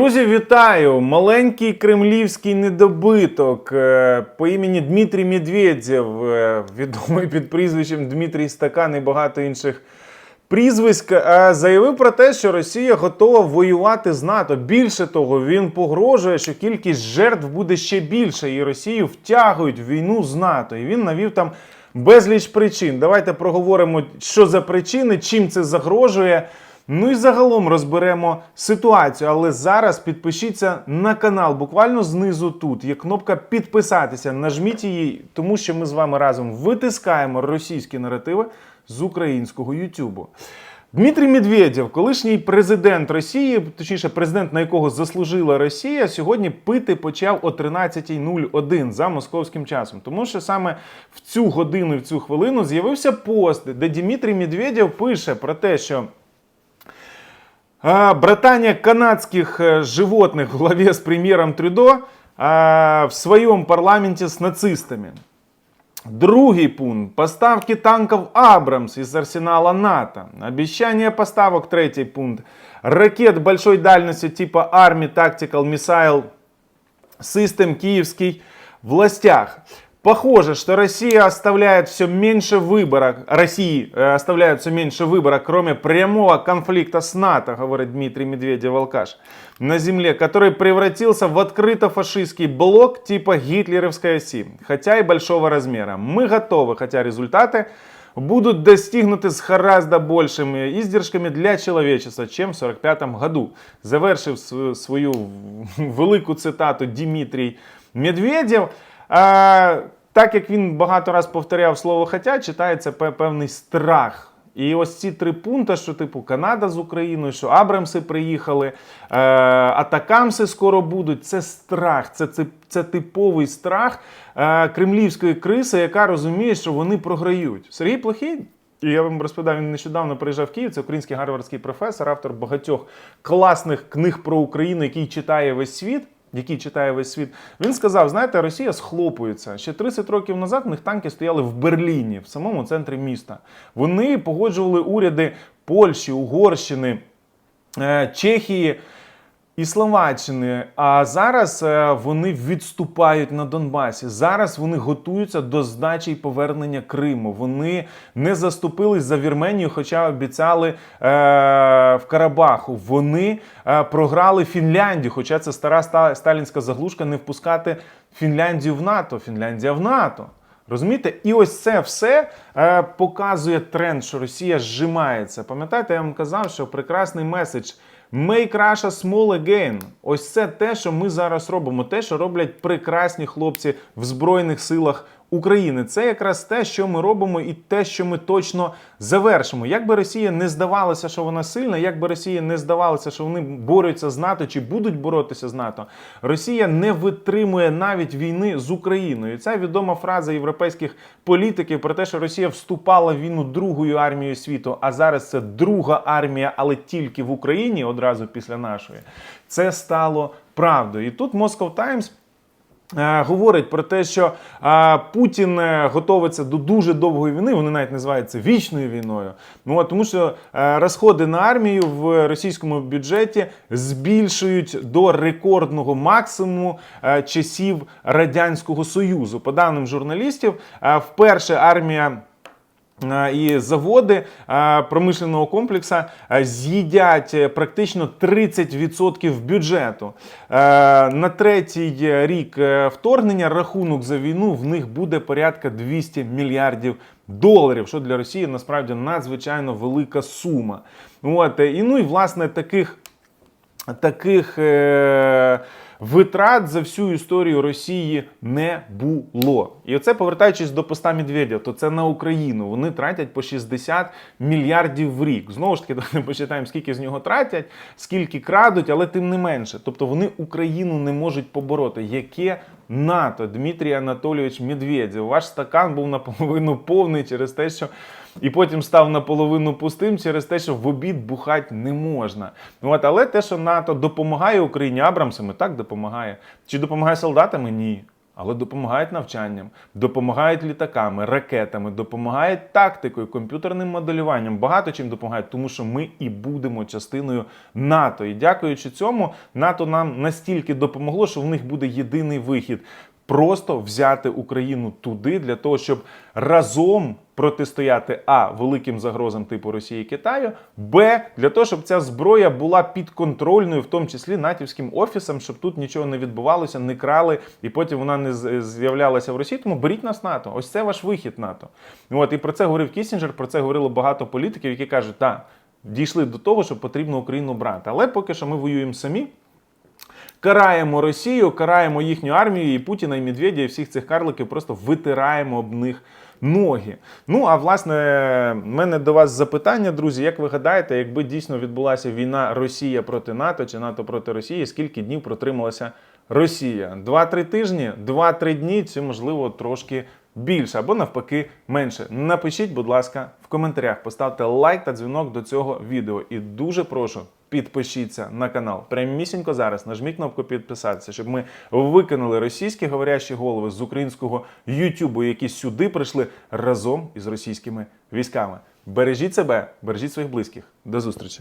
Друзі, вітаю! Маленький кремлівський недобиток е, по імені Дмитрій Медведєв, е, відомий під прізвищем Дмитрій Стакан і багато інших прізвиськ, е, заявив про те, що Росія готова воювати з НАТО. Більше того, він погрожує, що кількість жертв буде ще більше, і Росію втягують в війну з НАТО. І він навів там безліч причин. Давайте проговоримо, що за причини, чим це загрожує. Ну і загалом розберемо ситуацію. Але зараз підпишіться на канал. Буквально знизу тут є кнопка підписатися. Нажміть її, тому що ми з вами разом витискаємо російські наративи з українського Ютубу. Дмитрій Медведєв, колишній президент Росії, точніше, президент, на якого заслужила Росія, сьогодні пити почав о 13.01 за московським часом. Тому що саме в цю годину, в цю хвилину з'явився пост, де Дмитрій Медведєв пише про те, що а, Братание канадских э, животных в главе с премьером Трюдо а, в своем парламенте с нацистами. Другий пункт. Поставки танков «Абрамс» из арсенала НАТО. Обещание поставок. Третий пункт. Ракет большой дальности типа Army Tactical Missile System киевский властях. Похоже, что Россия оставляет все меньше выбора, России э, оставляет все меньше выбора, кроме прямого конфликта с НАТО, говорит Дмитрий Медведев-Алкаш, на земле, который превратился в открыто-фашистский блок типа гитлеровской оси, хотя и большого размера. Мы готовы, хотя результаты будут достигнуты с гораздо большими издержками для человечества, чем в 1945 году. Завершив св- свою велику цитату Дмитрій Медведєв. Так як він багато раз повторяв слово хотя, читається певний страх. І ось ці три пункти, що типу Канада з Україною, що Абрамси приїхали, е, Атакамси скоро будуть. Це страх, це, це, це типовий страх е, кремлівської криси, яка розуміє, що вони програють. Сергій Плохій, і я вам розповідав, він нещодавно приїжджав в Київ. Це український гарвардський професор, автор багатьох класних книг про Україну, який читає весь світ. Який читає весь світ, він сказав: знаєте, Росія схлопується. Ще 30 років назад в них танки стояли в Берліні, в самому центрі міста. Вони погоджували уряди Польщі, Угорщини, е, Чехії і Словаччини. А зараз е, вони відступають на Донбасі. Зараз вони готуються до здачі і повернення Криму. Вони не заступились за Вірменію, хоча обіцяли е, в Карабаху. Вони е, програли Фінляндію, хоча це стара ста- сталінська заглушка не впускати Фінляндію в НАТО. Фінляндія в НАТО. Розумієте? І ось це все е, показує тренд, що Росія зжимається. Пам'ятаєте, я вам казав, що прекрасний меседж Make Russia small again. Ось це те, що ми зараз робимо, те, що роблять прекрасні хлопці в Збройних силах України. Це якраз те, що ми робимо, і те, що ми точно завершимо. Як би Росія не здавалася, що вона сильна, як би Росія не здавалося, що вони борються з НАТО чи будуть боротися з НАТО, Росія не витримує навіть війни з Україною. Ця відома фраза європейських політиків про те, що Росія вступала в війну другою армією світу, а зараз це друга армія, але тільки в Україні одразу після нашої. Це стало правдою. І тут Moscow Times Говорить про те, що а, Путін е, готовиться до дуже довгої війни. Вони навіть називають це вічною війною. Ну а тому що а, розходи на армію в російському бюджеті збільшують до рекордного максимуму а, часів радянського союзу. По даним журналістів, а, вперше армія. І заводи промишленого комплексу з'їдять е, практично 30% бюджету. На третій рік е, вторгнення рахунок за війну в них буде порядка 200 мільярдів доларів, що для Росії насправді надзвичайно велика сума. От, е, і ну і власне таких таких е, витрат за всю історію Росії не було. І оце повертаючись до поста Медведєва, то це на Україну. Вони тратять по 60 мільярдів в рік. Знову ж таки, давайте почитаємо, скільки з нього тратять, скільки крадуть, але тим не менше. Тобто вони Україну не можуть побороти. Яке НАТО, Дмитрій Анатолійович Медведєв. Ваш стакан був наполовину повний через те, що і потім став наполовину пустим через те, що в обід бухати не можна. От, але те, що НАТО допомагає Україні Абрамсами, так допомагає. Чи допомагає солдатами? Ні. але допомагають навчанням, допомагають літаками, ракетами, допомагають тактикою, комп'ютерним моделюванням. Багато чим допомагають, тому що ми і будемо частиною НАТО. І дякуючи цьому, НАТО нам настільки допомогло, що в них буде єдиний вихід. Просто взяти Україну туди для того, щоб разом протистояти а великим загрозам типу Росії і Китаю, б для того, щоб ця зброя була підконтрольною, в тому числі натівським офісам, щоб тут нічого не відбувалося, не крали, і потім вона не з'являлася в Росії. Тому беріть нас НАТО. Ось це ваш вихід НАТО. От і про це говорив Кісінджер, про це говорило багато політиків, які кажуть, так, дійшли до того, що потрібно Україну брати. Але поки що ми воюємо самі. Караємо Росію, караємо їхню армію, і Путіна, і Медведя, і всіх цих карликів просто витираємо об них ноги. Ну а власне, в мене до вас запитання, друзі. Як ви гадаєте, якби дійсно відбулася війна Росія проти НАТО чи НАТО проти Росії, скільки днів протрималася Росія? Два-три тижні, два-три дні, чи можливо трошки більше або навпаки менше. Напишіть, будь ласка, в коментарях, поставте лайк та дзвінок до цього відео. І дуже прошу. Підпишіться на канал. Прямісінько зараз нажміть кнопку підписатися, щоб ми викинули російські говорящі голови з українського Ютубу, які сюди прийшли разом із російськими військами. Бережіть себе, бережіть своїх близьких. До зустрічі!